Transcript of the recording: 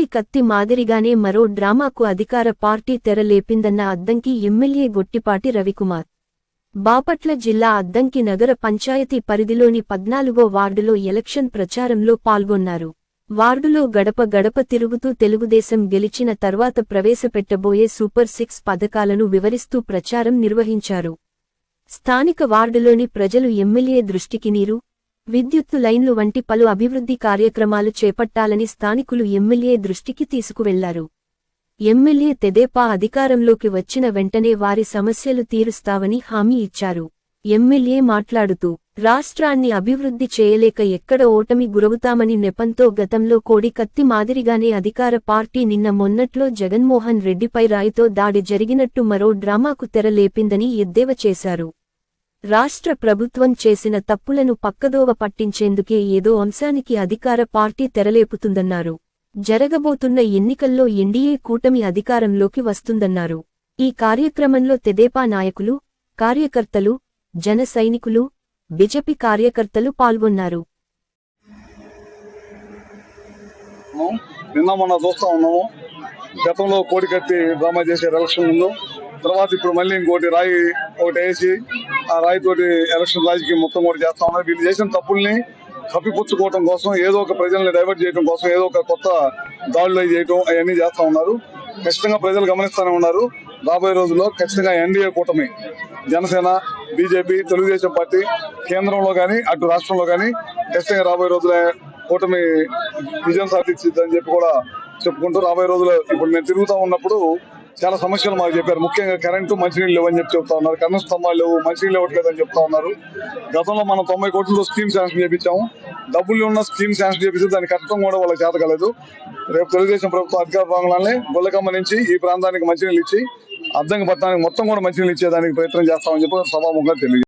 కోడి కత్తి మాదిరిగానే మరో డ్రామాకు అధికార పార్టీ తెరలేపిందన్న అద్దంకి ఎమ్మెల్యే గొట్టిపాటి రవికుమార్. బాపట్ల జిల్లా అద్దంకి నగర పంచాయతీ పరిధిలోని పద్నాలుగో వార్డులో ఎలక్షన్ ప్రచారంలో పాల్గొన్నారు. వార్డులో గడప గడప తిరుగుతూ తెలుగుదేశం గెలిచిన తర్వాత ప్రవేశపెట్టబోయే సూపర్ సిక్స్ పథకాలను వివరిస్తూ ప్రచారం నిర్వహించారు. స్థానిక వార్డులోని ప్రజలు ఎమ్మెల్యే దృష్టికి నీరు విద్యుత్తు లైన్లు వంటి పలు అభివృద్ధి కార్యక్రమాలు చేపట్టాలని స్థానికులు ఎమ్మెల్యే దృష్టికి తీసుకువెళ్ళారు. ఎమ్మెల్యే తెదేపా అధికారంలోకి వచ్చిన వెంటనే వారి సమస్యలు తీరుస్తావని హామీ ఇచ్చారు. ఎమ్మెల్యే మాట్లాడుతూ రాష్ట్రాన్ని అభివృద్ధి చేయలేక ఎక్కడ ఓటమి గురవుతామని నెపంతో గతంలో కోడి కత్తి మాదిరిగానే అధికార పార్టీ నిన్న మొన్నట్లో జగన్మోహన్ రెడ్డిపై రాయితో దాడి జరిగినట్టు మరో డ్రామాకు తెరలేపిందని ఎద్దేవా చేశారు. రాష్ట్ర ప్రభుత్వం చేసిన తప్పులను పక్కదోవ పట్టించేందుకే ఏదో అంశానికి అధికార పార్టీ తెరలేపుతుందన్నారు. జరగబోతున్న ఎన్నికల్లో ఎన్డీఏ కూటమి అధికారంలోకి వస్తుందన్నారు. ఈ కార్యక్రమంలో తెదేపా నాయకులు కార్యకర్తలు జన సైనికులు బిజెపి కార్యకర్తలు పాల్గొన్నారు. నిన్న మొన్న చూస్తా ఉన్నాము. గతంలో కోడి డ్రామా చేసే ఎలక్షన్ ముందు తర్వాత ఇప్పుడు మళ్ళీ ఇంకోటి రాయి ఒకటి వేసి ఆ రాయితోటి ఎలక్షన్ రాజకీయం మొత్తం కూడా చేస్తా ఉన్నారు. వీళ్ళు చేసిన తప్పుల్ని కప్పిపుచ్చుకోవడం కోసం ఏదో ఒక ప్రజల్ని డైవర్ట్ చేయడం కోసం ఏదో ఒక కొత్త దాడులు చేయటం చేయడం అవన్నీ చేస్తా ఉన్నారు. ఖచ్చితంగా ప్రజలు గమనిస్తూనే ఉన్నారు. రాబోయే రోజుల్లో ఖచ్చితంగా ఎన్డీఏ కూటమి జనసేన బీజేపీ తెలుగుదేశం పార్టీ కేంద్రంలో కానీ అటు రాష్ట్రంలో కానీ ఖచ్చితంగా రాబోయే రోజులే కూటమి విజయం సాధించిందని చెప్పి కూడా చెప్పుకుంటూ రాబోయే రోజులు ఇప్పుడు మేము తిరుగుతూ ఉన్నప్పుడు చాలా సమస్యలు మాకు చెప్పారు. ముఖ్యంగా కరెంటు మంచినీళ్ళు లేవని చెప్పి చెప్తా ఉన్నారు. కరెంటు స్తంభాలు లేవు మంచినీళ్ళు ఇవ్వట్లేదని చెప్తా ఉన్నారు. గతంలో మనం తొంభై కోట్లతో స్కీమ్ శాంక్షన్ చేయించాము డబ్బులు ఉన్న స్కీమ్ శాంక్షన్ చేపిస్తే దాన్ని కట్టడం కూడా వాళ్ళకి చేత కాలేదు. రేపు తెలుగుదేశం ప్రభుత్వం అధికార భాగంలోనే గొల్లకమ్మ నుంచి ఈ ప్రాంతానికి మంచినీళ్ళు ఇచ్చి అద్దంకి పట్టణానికి మొత్తం కూడా మంచినీళ్ళు ఇచ్చేదానికి ప్రయత్నం చేస్తామని చెప్పి సభాముఖంగా తెలియదు